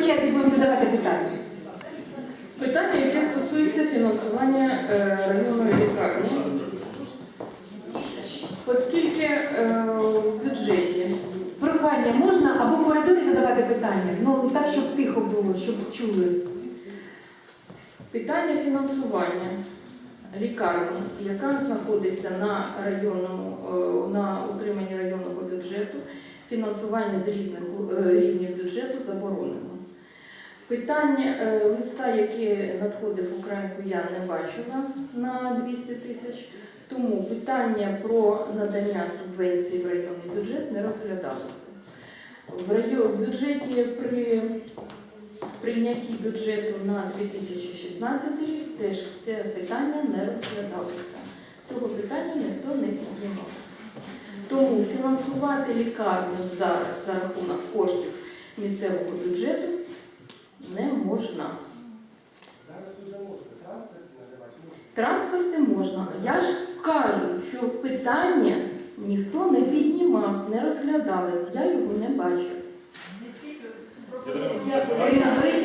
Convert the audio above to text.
по черзі будемо задавати питання. Питання, яке стосується фінансування е, районної лікарні, оскільки е, в бюджеті Прохання можна або в коридорі задавати питання. Ну так, щоб тихо було, щоб чули. питання фінансування лікарні, яка знаходиться на районному е, на утриманні районного бюджету, фінансування з різних рівнів бюджету заборонено. Питання е, листа, яке надходив Українку, я не бачила на 200 тисяч. Тому питання про надання субвенції в районний бюджет не розглядалося. В, район, в бюджеті при прийнятті бюджету на 2016 рік теж це питання не розглядалося. Цього питання ніхто не піднімав. Тому фінансувати лікарню зараз за рахунок коштів місцевого бюджету не можна. Зараз уже можна трансферт надавати. можна. Трансферти можна. Я ж кажу, що питання ніхто не піднімав, не розглядалось, я його не бачу. Ірина Борисівна.